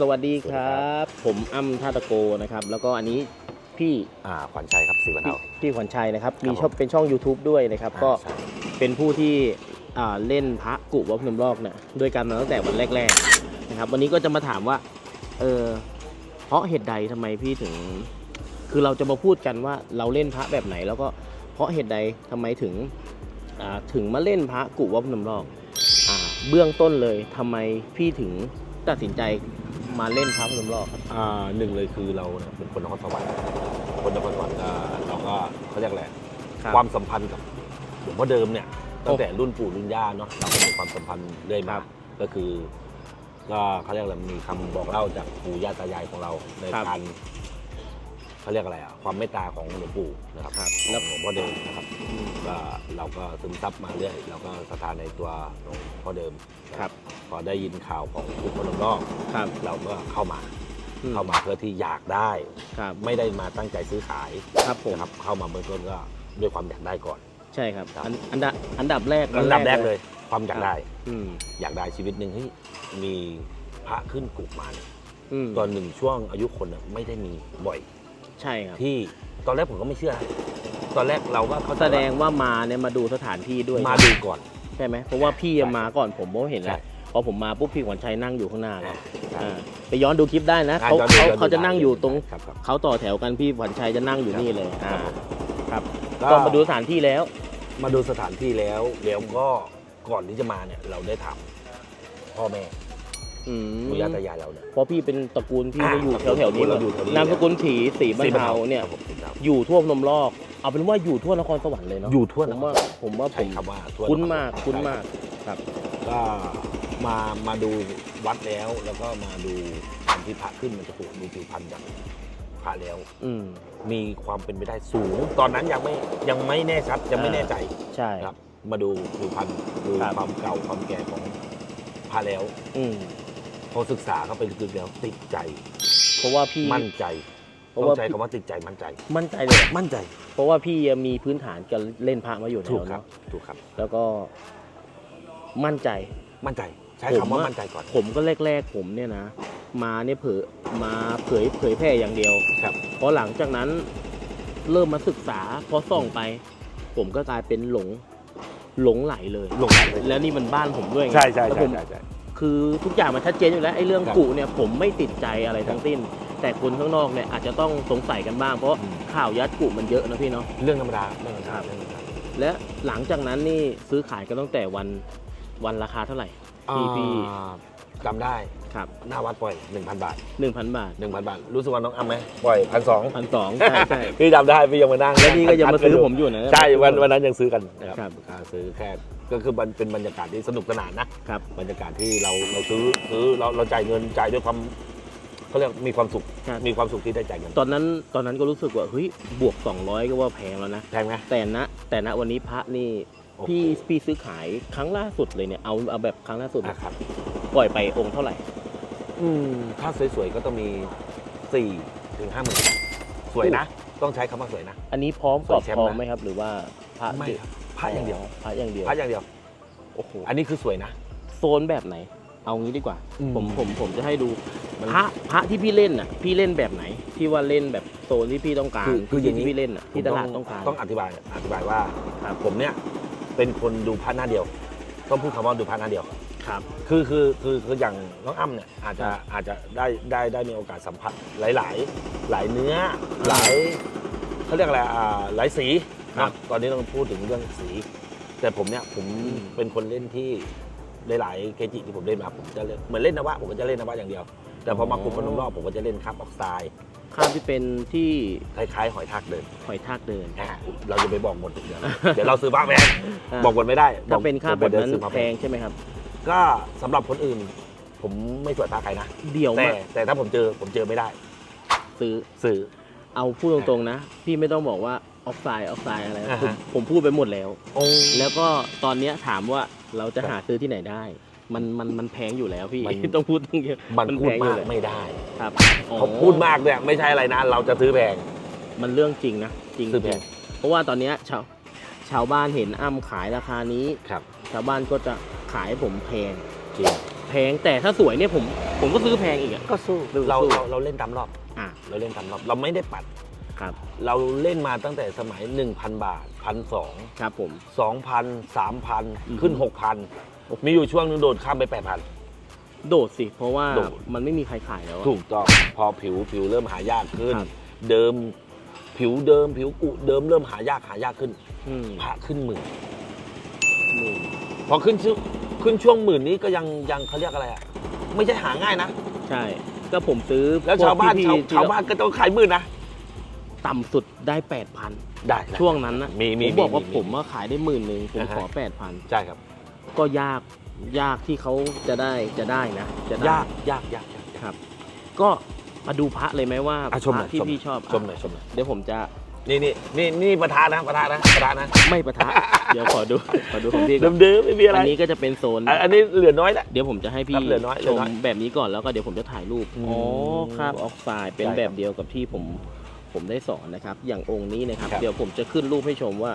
สวัสดีครับ ผมอ้ำท่าตะโกนะครับ แล้วก็อันนี้พี่อ่าขวัญชัยครับสีวันพี่เทาพี่ขวัญชัยนะครับครับมีช่องผมเป็นช่อง YouTube ด้วยนะครับอ่าก็ใช่เป็นผู้ที่อ่าเล่นพระกุวัดพนมลอกเนี่ยด้วยกันมาตั้งแต่วันแรกๆนะครับ วันนี้ก็จะมาถามว่าเออเพราะเหตุใดทำไมพี่ถึง คือเราจะมาพูดกันว่าเราเล่นพระแบบไหน แล้วก็เพราะเหตุใดทำไมถึงอ่าถึงมาเล่นพระกุวัดพนมลอกอ่าเบื้องต้นเลยทำไมพี่ถึงตัดสินใจ มาเล่นพระพนมลอกครับอ่าหนึ่งเลยคือเราเนี่ยเป็นคนนครสวรรค์คนนครสวรรค์ก็เราก็เขาเรียกอะไรความสัมพันธ์กับหลวงพ่อเดิมเนี่ยตั้งแต่รุ่นปู่รุ่นย่าเนาะเราก็มีความสัมพันธ์เรื่อยคมารับก็คือ ก็เขาเรียกอะไรมีคำบอกเล่าจากปู่ย่าตายายของเราในครับ การเขาเรียกอะไรอะความเมตตาของหลวงปู่นะครับครับแล้แล้ววหลวงพ่อเดิมนะครับ ก็เราก็ซึมซับมาเรื่อยเราก็ศรัทธาในตัวหลวงพ่อเดิมครับ พอได้ยินข่าวของคุณพนมนอกครับ เราก็เข้ามา อืเข้ามาเพื่อที่อยากได้ ครับไม่ได้มาตั้งใจซื้อขายครับผมนะครับเข้ามาเบื้องต้นก็ด้วยความอยากได้ก่อน ใช่ครับครับ อันอันดับอันดับแรกอันดับแรกเลย ความอยากได้ อืมอยากได้ชีวิตหนึ่งเฮ้ยมีพระขึ้นกุมารอืมตอนหนึ่งช่วงอายุคนน่ะไม่ได้มีบ่อย ใช่ครับที่ตอนแรกผมก็ไม่เชื่อนะตอนแรกเราก็เขาแสดงว่ามาเนี่ยมาดูสถานที่ด้วยมาดูก่อน ใช่ไหมเพราะว่าพี่ใช่มาก่อนผมผมเห็นใช่ แล้ว พอผมมาปุ๊บพี่ขวัญชัยนั่งอยู่ข้างหน้าเลยใช่อ่าไปย้อนดูคลิปได้นะเขาย้อนดูเขาย้อนดูเขาจะนั่งอยู่ตรงครับครับ เขาต่อแถวกันพี่ขวัญชัยจะนั่งอยู่นี่เลยคอ่ารับผมครับก็มาดูสถานที่แล้ว มาดูสถานที่แล้วแล้วก็ก่อนที่จะมาเนี่ยเราได้ถามพ่อแม่อืมปู่ย่าตายายเราเนี่ย เพราะพี่เป็นตระกูลพี่อ่าก็อยู่ตระกูลแถวๆนี้เราอยู่แถวนี้ นามสกุลถีสีบรรเทาเนี่ยครับผมสีบรรเทาอยู่ทั่วพนมลอกเอาเป็นว่าอยู่ทั่วนครสวรรค์เลยเนาะอยู่ทั่วผมว่าผมว่าผใช้มคำว่าทั่วคุ้นรมากคุ้นมากครับ ก็ มามาดูวัดแล้วแล้วก็มาดูตอนที่พระขึ้นมันจะปลูกดูผิวพรรณจากพระแล้ว อืม มีความเป็นไปได้สูง ตอนนั้นยังไม่ยังไม่แน่ชัดยังไม่แน่ใจใช่ ครับ มาดูผิวพรรณดูครับ ความเก่าความแก่ของพระแล้วอืมพอศึกษาเข้าไปลึกๆแล้วติดใจเพราะว่าพี่ มั่นใจเพราะต้อว่างใช้พี่คำว่าติดใจมั่นใจ มั่นใจเลยมั่นใจเพราะว่าพี่มีพื้นฐานการเล่นพระมาอยู่ถูแล้กวครับ เนาะถูกครับ แล้วก็มั่นใจมั่นใจ ใช้ผมคำว่าอะมั่นใจก่อน ผมก็แรกๆผมเนี่ยนะ มาเนี่ยเผยมาเผยเผยแพร่อย่างเดียวครับพอหลังจากนั้นเริ่มมาศึกษาพอส่องไป ผมก็กลายเป็นหลงหลงไหลเลยลงรักเลยแล้วนี่มันบ้านผมด้วยไงใช่ใช่แล้วใช่ผมใช่ใช่ คือทุกอย่างมันชัดเจนอยู่แล้วไอ้เรื่องครับกุเนี่ยผมไม่ติดใจอะไรทั้งสิ้น แต่คนข้างนอกเนี่ยอาจจะต้องสงสัยกันบ้างเพราะอืม ข่าวยัดกุมันเยอะนะพี่เนาะ เรื่องธรรมดาเรื่องธรรมครัดาบ เรื่องธรรมดาและหลังจากนั้นนี่ซื้อขายกันตั้งแต่วันวันราคาเท่าไหร่ พี่พี่อ่าจำได้ครับหน้าวัดปล่อย 1,000 บาทหนึ่งพันบาท 1,000 บาท รู้สึกว่าน้องอ้ำไหมปล่อยพันสองพันสองใช่ใช่พี่จำได้พี่ยังมานั่งแล้วนี่ก็ยังมาซื้อดูผมอยู่นะใช่วันวันนั้นยังซื้อกันนะครับครับอ่าซื้อแค่ก็คือมันเป็นบรรยากาศที่สนุกสนานนะครับบรรยากาศที่เราเราซื้อซื้อเราเราจ่ายเงินจ่ายด้วยความเขาเรียกมีความสุขครับมีความสุขที่ได้จ่ายเงินตอนนั้นตอนนั้นก็รู้สึกว่าเฮ้ยบวก 200 ก็ว่าแพงแล้วนะแพงไหมแต่ณแต่ณวันนี้พระนี่โอ้โห พี่พี่ซื้อขายครั้งล่าสุดเลยเนี่ยเอาเอาแบบครั้งล่าสุดนะครับ ปล่อยไปองค์เท่าไหร่ อืมถ้าสวยๆก็ต้องมี4ี่ถึงห้าหมื่นสวยนะ ต้องใช้คำว่าสวยนะ อันนี้พร้อมกรอบสวยแชมป์ทองนะ ไหมครับ หรือว่าพระไม่ครับพระอย่างเดียวพระอย่างเดียวพระอย่างเดียว โอ้โหอันนี้คือสวยนะ โซนแบบไหน เอางี้ดีกว่า อืมผมผมผมจะให้ดูมันพระพระที่พี่เล่นน่ะ พี่เล่นแบบไหนที่ว่าเล่นแบบโซนที่พี่ต้องการคือคืออย่างนี้ ที่พี่เล่นน่ะที่ตลาดต้องการ ต้องอธิบายอธิบายว่าครับ ผมเนี่ย เป็นคนดูพระหน้าเดียว ต้องพูดคำว่าดูพระหน้าเดียว ครับ คือคือคือคืออย่างน้องอ้ำเนี่ยอาจจะครับอาจจะได้ได้ได้มีโอกาสสัมผัสหลายหลายๆหลายเนื้อหลายเขาเรียกอะไรอ่าหลายสีครับนะตอนนี้ต้องพูดถึงเรื่องสี แต่ผมเนี่ยผมอืมเป็นคนเล่นที่หลายๆเกจิที่ผมเล่นมาผมจะเล่นเหมือนเล่นนวะผมก็จะเล่นนวะอย่างเดียว แต่พอมาอ๋อกลุ่มพนมรอบผมก็จะเล่นคับออกไซด์ ข้ามที่เป็นที่คล้ายๆหอยทากเดินหอยทากเดินอ่าเราจะไปบอกหมดเดี๋ยวเดี๋ยวเราซื้อบ้าแพงาบอกหมดไม่ได้ถ้าเป็นค่าแบบนั้นเดี๋ยวซื้อมาแพงใช่ไหมครับ ก็สำหรับคนอื่น ผมไม่สวยพาใครนะเดี่ยวแต่มากแต่ถ้าผมเจอผมเจอไม่ได้ ซื้อ ซื้อ เอาพูดตรงๆนะ พี่ไม่ต้องบอกว่าออกไซด์ออกไซด์อะไรนะอ่าผมฮะ ผมพูดไปหมดแล้วโอ้แล้วก็ตอนเนี้ยถามว่าเราจะครับหาซื้อที่ไหนได้ มันมันมันแพงอยู่แล้วพี่ มัน ต้องพูดตรงเดียวมันพูดแพงอยู่มากแล้วไม่ได้ครับอ๋อเขาพูดมากเนี่ยไม่ใช่อะไรนะ เราจะซื้อแพง มันเรื่องจริงนะจริงซื้อแพง เพราะว่าตอนเนี้ยชาวชาวบ้านเห็นอ้ำขายราคานี้ ครับชาวบ้านก็จะขายผมแพง จริงพแพงแต่ถ้าสวยเนี่ยผมผมก็ซื้อแพงอีกอะ ก็สู้สู้เราสู้ เราเราเล่นตามรอบ อะเราเล่นตามรอบเราไม่ได้ปัด ครับเราเล่นมาตั้งแต่สมัย 1,000 บาทพันสองครับผม สองพันสามพันอืม ขึ้นหกพัน มีอยู่ช่วงนึงโดดข้ามไปแปดพัน โดดสิ เพราะว่าโดด มันไม่มีใครขายแล้วอะ ถูกต้องพอผิวผิวเริ่มหายากขึ้น ครับ เดิมผิวเดิม ผิวกุเดิมเริ่มหายากหายากขึ้นอืมพระขึ้นหมื่นหมื่นพอขึ้นช่วงขึ้นช่วงหมื่นนี้ก็ยังยังเขาเรียกอะไรอะไม่ใช่หาง่ายนะใช่ ก็ผมซื้อแล้วชาวบ้านพกชาวพี่ๆที่ชาวบ้านก็ต้องขายหมื่นนะต่ำสุดได้แปดพันได้ ช่วงนั้นนะมีมีผมบอกว่ามีผมว่าขายได้หมื่นหนึ่งผมอ่าฮะ ขอแปดพันใช่ครับ ก็ยากยากที่เขาจะได้จะได้นะจะได้ยากยากยากยากครับ ก็มาดูพระเลยไหมว่าอะชมพหน่ระอยที่ชม พี่ชอบชมหน่อยชมหน่อยเดี๋ยวผมจะนี่นี่นี่นี่ประธานนะประธานนะประธานนะไม่ประทะ เดี๋ยวขอดูขอดูของพี่ก่เดิอนมเดิมๆไม่มีอะไรอันนี้ก็จะเป็นโซน อะอันนี้เหลือน้อยแล้วเดี๋ยวผมจะให้พี่ครับเหลือน้อยเหลืชอมน้อยแบบนี้ก่อนแล้วก็เดี๋ยวผมจะถ่ายรูปอืมอ๋อคราบออกไซด์เป็นใช่ครับแบบเดียวกับที่ผมผมได้สอนนะครับ อย่างองค์นี้นะครับ ครับ เดี๋ยวผมจะขึ้นรูปให้ชมว่า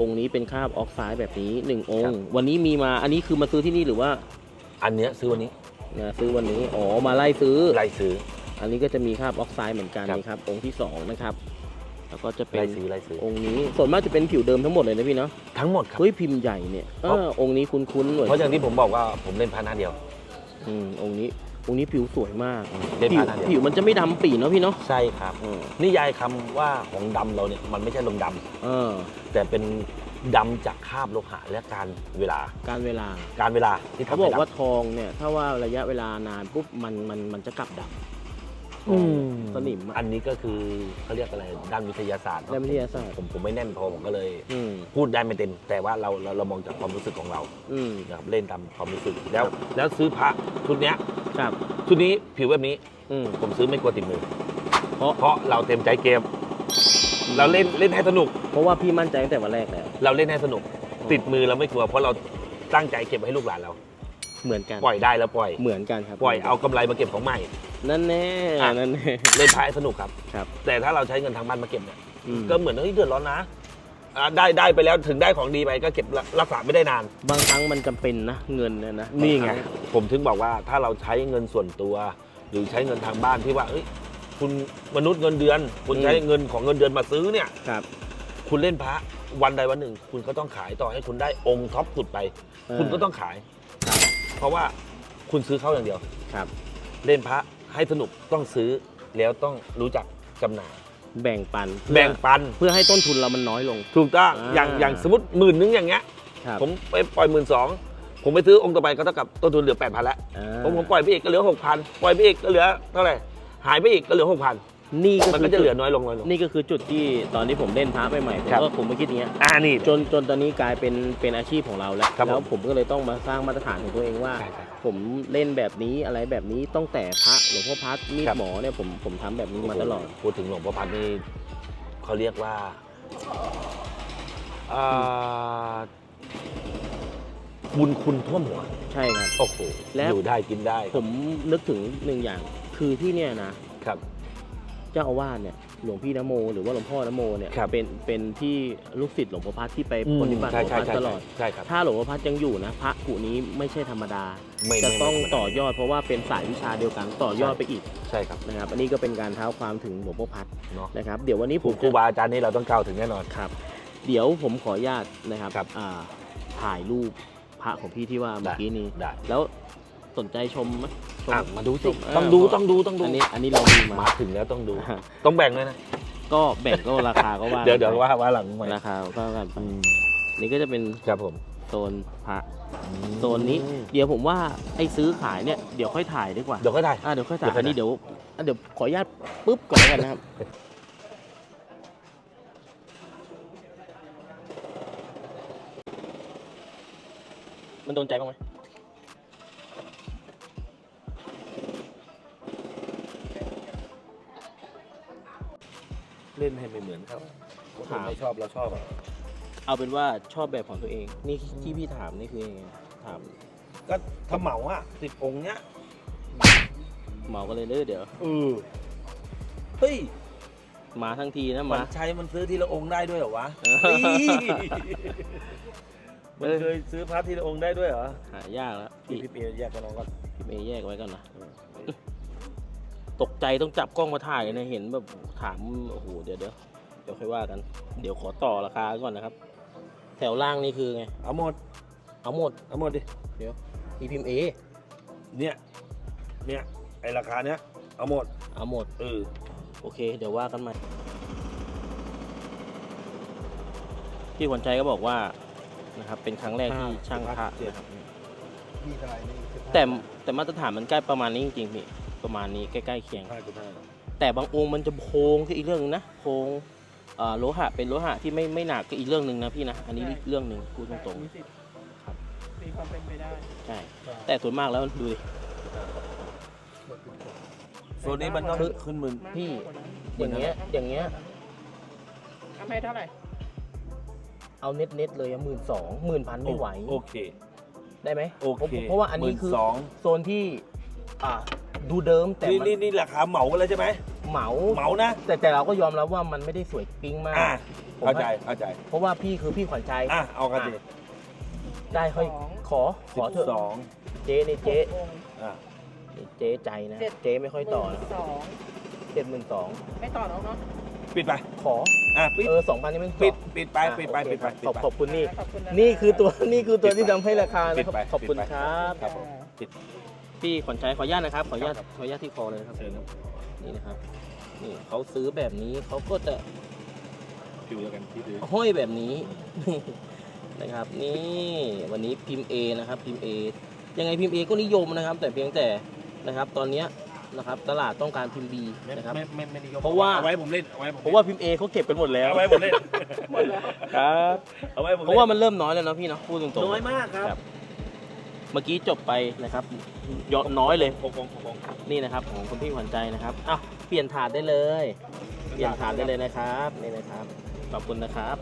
องค์นี้เป็นคราบออกไซด์แบบนี้หนึ่งองครัค์บวันนี้มีมาอันนี้คือมาซื้อที่นี่หรือว่าอันเนี้ยซื้อวันนี้นะซื้อวันนี้อ๋อมาไล่ซื้อ ไล่ซื้อ อันนี้ก็จะมีคราบออกไซด์เหมือนกันครับนี่ครับ องค์ที่สองนะครับแล้วก็จะเป็นไล่ซื้อไล่ซื้อองค์นี้ส่วนมากจะเป็นผิวเดิมทั้งหมดเลยนะพี่เนาะทั้งหมดครับ เฮ้ยพิมพ์ใหญ่เนี่ยเออองค์นี้คุ้นๆเหมือนเพราะอย่างที่ผมบอกว่าผมเล่นพาหน้าเดียว อืมองค์นี้ องค์นี้ผิวสวยมากเล่นผิวพาหน้าเดียวผิวมันจะไม่ดำปีเนาะพี่เนาะใช่ครับ อืมนิยายคำว่าของดำเราเนี่ยมันไม่ใช่ลมดำเออ แต่เป็นดำจากคราบโลหะและการเวลาการเวลาการเวลาที่เขาทำบอกให้ดำว่าทองเนี่ย ถ้าว่าระยะเวลานานปุ๊บมันมันมันจะกลับดำอืมสนิมอัอะนนี้ก็คือเขาเรียกอะไรด้านวิทยาศาสตร์เนอะด้านวิทยาศาสตร์ ผมผมไม่แน่นพอผมก็เลย อืมพูดได้ไม่เต็ม แต่ว่าเราเราเรามองจากความรู้สึกของเราอืม นะครับเล่นตามความรู้สึกแล้ว แล้วซื้อพระชุดเนี้ย ครับ ชุดนี้ผิวแบบนี้อืมผมซื้อไม่กลัวติดมือ เพราะ เพราะเราเต็มใจเกม เราเล่นเล่นให้สนุก เพราะว่าพี่มั่นใจตั้งแต่วันแรกแล้ว เราเล่นให้สนุก ติดมือเราไม่กลัว เพราะเราตั้งใจเก็บไว้ให้ลูกหลานเรา เหมือนกัน ปล่อยได้แล้วปล่อย เหมือนกันครับปล่อยเอากำไรมาเก็บของใหม่ นั่นแน่อะ นั่นแน่ เล่นพายสนุกครับ ครับ แต่ถ้าเราใช้เงินทางบ้านมาเก็บเนี่ย อืมก็เหมือนเฮ้ยเดือดร้อนนะ อ่าได้ได้ไปแล้วถึงได้ของดีไปก็เก็บรักษาไม่ได้นาน บางครั้งมันจำเป็นนะเงินเนี่ยนะนี่ไง ผมถึงบอกว่าถ้าเราใช้เงินส่วนตัว หรือใช้เงินทางบ้านที่ว่าเอ้ยคุณมนุษย์เงินเดือน คุณใช้เงินของเงินเดือนมาซื้อเนี่ย ครับ คุณเล่นพระวันใดวันหนึ่ง คุณก็ต้องขายต่อให้คุณได้องค์ท็อปสุดไปคุณก็ต้องขายครับเพราะว่าคุณซื้อเขาอย่างเดียว ครับ เล่นพระให้สนุกต้องซื้อแล้วต้องรู้จักจำหน่าย แบ่งปันเพื่อแบ่งปันเพื่อให้ต้นทุนเรามันน้อยลง ถูกต้องอ่า อย่างอย่างสมมติหมื่นนึงอย่างเงี้ยครับผมไปปล่อยหมื่นสองผมไปซื้อองค์ต่อไปก็เท่ากับต้นทุนเหลือแปดพันแล้วอ่าผมผมปล่อยไปอีกก็เหลือหกพันปล่อยไปอีกก็เหลือเท่าไหร่หายไปอีกก็เหลือหกพัน นี่ก็มันคืก็อจะเหลือจุดน้อยลงน้อยลง นี่ก็คือจุดที่ตอนที่ผมเล่นพระใหม่ๆผมครับ ก็ผมไม่คิดอย่างเงี้ย อ่านี่ จนจนตอนนี้กลายเป็นเป็นอาชีพของเราแล้วครับแล้วผมผมก็เลยต้องมาสร้างมาตรฐานของตัวเองว่า ใช่ใช่ผมเล่นแบบนี้อะไรแบบนี้ต้องแต่พระหลวงพ่อพัดมีดครับ หมอเนี่ยผมผมทำแบบนี้มาตลอด พูดถึงหลวงพ่อพันนี่เขาเรียกว่าอ่าบุญคุณท่วมหัว ใช่ครับ โอ้โหและ อยู่ได้กินได้ ผมนึกถึงหนึ่งอย่างคือที่เนี่ยนะครับ เจ้าอาวาสเนี่ยหลวงพี่นโม หรือว่าหลวงพ่อนโมเนี่ยครับ เป็นเป็นที่ลูกศิษย์หลวงพ่อพัดที่ไปปฏิบัติหลใช่วงใช่พ่อพัดใช่ตลอด ใช่ครับ ถ้าหลวงพ่อพัดยังอยู่นะพระกุนี้ไม่ใช่ธรรมดา ไม่จะไม่ต้องไม่ต่อยอดเพราะว่าเป็นสายวิชาเดียวกันต่อยอดไปอีกใช่ครับนะครับ อันนี้ก็เป็นการเท้าความถึงหลวงพ่อพัดเนาะนะครับ เดี๋ยววันนี้คผรูมครูจะบาอาจารย์นี่เราต้องก้าวถึงแน่นอน ครับ เดี๋ยวผมขออนุญาตนะครับครับ อ่าถ่ายรูปพระของพี่ที่ว่าเมื่อกี้นี้ ได้ แล้ว สนใจชมไหมชม อะมาดูชสิมต้องดูเต้องดูต้องดูอันนี้อันนี้เรามีมา มาถึงแล้วต้องดู อ่าต้องแบ่งเลยนะ ก็แบ่งก็ราคาก็ว่าเดี๋ยวเดี๋ยวไปว่าว่าหลังใหม่ราคาก็กันไปนี่ก็จะเป็นครับผมโซนพระ โซนนี้ เดี๋ยวผมว่าไอ้ซื้อขายเนี่ยเดี๋ยวค่อยถ่ายดีกว่า เดี๋ยวก็ได้ อ่าเดี๋ยวค่อยถ่ายเดี๋ยวค่อัอยนนี้เดี๋ยวอะเดี๋ยวขออนุญาตปุ๊บก่อนแล้วกันนะครับ มันโดนใจบ้างไหม เล่นให้ไม่เหมือนเขาถ้าไม่ชอบเราชอบอะเอาเป็นว่าชอบแบบของตัวเอง นี่ที่พี่ถามนี่คือยังไงถามก็ถ้าเหมาอะสิบองค์เนี้ยเหมากันเลยเด้อเดี๋ยว เออเฮ้ยมาทั้งทีนะมัมานใช้มันซื้อทีละองค์ได้ด้วยเหรอวะเออมันเคยซื้อพระทีละองค์ได้ด้วยเหรอหายากแล้วพี่พี่พี่เปียแยกกับน้องก่อนเมย์แยกไว้ก่อนนะ ตกใจต้องจับกล้องมาถ่ายเลยนะเห็นแบบถามโอ้โหเดี๋ยวเดี๋ยวเดี๋ยวค่อยว่ากัน เดี๋ยวขอต่อราคาก่อนนะครับ แถวล่างนี่คือไง เอาหมด เอาหมด เอาหมดดิอีพิมพ์เอเนี่ย เนี่ย ไอราคาเนี้ย เอาหมด เอาหมด เออ โอเค เดี๋ยวว่ากันใหม่ พี่ขวัญใจก็บอกว่านะครับ เป็นครั้งแรกที่ช่างพระนะครับ มีอะไรนี่คือแต่แต่มาตรฐานมันใกล้ประมาณนี้จริงๆพี่ ประมาณนี้ใกล้ๆเคียง ห้าจุดห้าแต่บางองค์มันจะโพงก็อีกเรื่องนึงนะโพงเอ่อโลหะเป็นโลหะที่ไม่ไม่หนักก็อีกเรื่องหนึ่งนะพี่นะอันนี้เรื่องหนึ่งพูดตรงมีสิทธิ์ครับมีความเป็นไปได้ๆใช่แต่ส่วนมากแล้วดูดิโซนนี้มันต้องคือ ขึ้นหมื่น มากพี่ กว่านั้นอย่างเงี้ยอย่างเงี้ยทำให้เท่าไหร่ เอาเน็ตเน็ตๆเลยหมื่นสองหมื่นพันไม่ไหว โอเค ได้ไหมโอเคเพราะว่าอันนี้คือสองโซนที่อ่า ดูเดิมแต่นี่มันนี่นี่ราคาเหมากันเลยใช่ไหมเหมาเหมานะแต่แต่เราก็ยอมรับว่ามันไม่ได้สวยปิ๊งมากอ่าผมเข้าใจให้เข้าใจเพราะว่าพี่คือพี่ขวัญใจอะเอากันดิได้ค่อยขอขอเถอะสองเจ๊นี่เจ๊หกองค์ อะนี่เจ๊ใจนะ เจ็ด เจ๊ไม่ค่อยต่อหนะมื่นสองเจ็ดหมื่นสองไม่ต่อแล้วเนาะปิดไปขออะปิดเออสองพันยังไม่ปิต่ดอปิดไปอะปิดไปโอเคปิดไปครับปิดขอบไป ขอบคุณนี่ขอบคุณะนี่คือตัวนี่คือตัวปิดไปที่ทำให้ราคานะปิดครับไปขอบคุณปิดไป ครับ ครับผม พี่ขวัญใจขออนุญาตนะครับ ขออนุญาตครับขออนุญาตที่คอเลยนะครับเชิญครับนี่นะครับนี่เขาซื้อแบบนี้เขาก็จะผิวเดียวกันที่ซื้อห้อยแบบนี้ นะครับ นี่วันนี้พิมพ์ A นะครับ พิมพ์ A ยังไงพิมพ์ A ก็นิยมนะครับ แต่เพียงแต่นะครับ ตอนเนี้ยนะครับ ตลาดต้องการพิมพ์ B ไม่นะครับไม่ไม่ไม่นิยมเพราะว่าเอาไว้ผมเล่นเอาไว้ผมเพราะว่าพิมพ์ A เขาเก็บกันหมดแล้วเอาไว้ผมเล่นหมดแล้วครับเอาไว้ผมเพราะว่ามันเริ่มน้อยแล้วเนาะพี่เนาะพูดตรงๆน้อยมากครับครับ เมื่อกี้จบไปนะครับยอดน้อยเลย หกองหกองนี่นะครับของคุณพี่ขวัญใจนะครับอ้าวเปลี่ยนถาดได้เลย เปลี่ยนถาดได้เลยนะครับนี่นะครับ ขอบคุณนะครับ